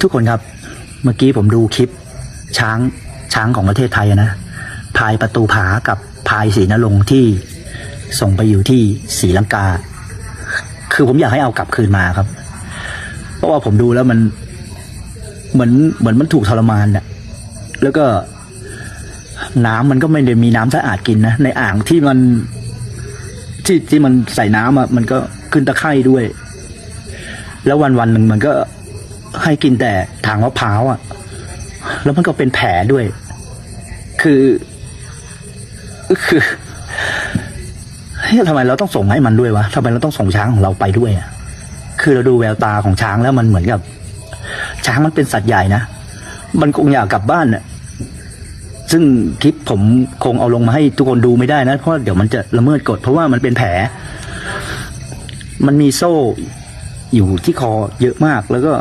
ทุกคนครับ เมื่อกี้ผมดูคลิป ช้างช้างของประเทศไทยนะพายประตูผากับพายศรีนรงที่ส่งไปอยู่ที่ศรีลังกา คือผมอยากให้เอากลับคืนมาครับ เพราะว่าผมดูแล้วมันเหมือนเหมือนมันถูกทรมานน่ะแล้วก็น้ำมันก็ไม่ได้มีน้ำสะอาดกินนะในอ่างที่มันที่ที่มันใส่น้ำอะมันก็ขึ้นตะไคร่ด้วย แล้ววันวันหนึ่งมันก็ ให้กินแต่ทางมะพร้าวอะ แล้วมันก็เป็นแผลด้วย คือ คือเฮ้ยทำไมเราต้องส่งให้มันด้วยวะทำไมเราต้องส่งช้างของเราไปด้วยอะ คือเราดูแววตาของช้างแล้วมันเหมือนกับ ช้างมันเป็นสัตว์ใหญ่นะ มันคงอยากกลับบ้านน่ะ ซึ่งคลิปผมคงเอาลงมาให้ทุกคนดูไม่ได้นะ เพราะเดี๋ยวมันจะละเมิดกฎ เพราะว่ามันเป็นแผล มันมีโซ่อยู่ที่คอเยอะมากแล้วก็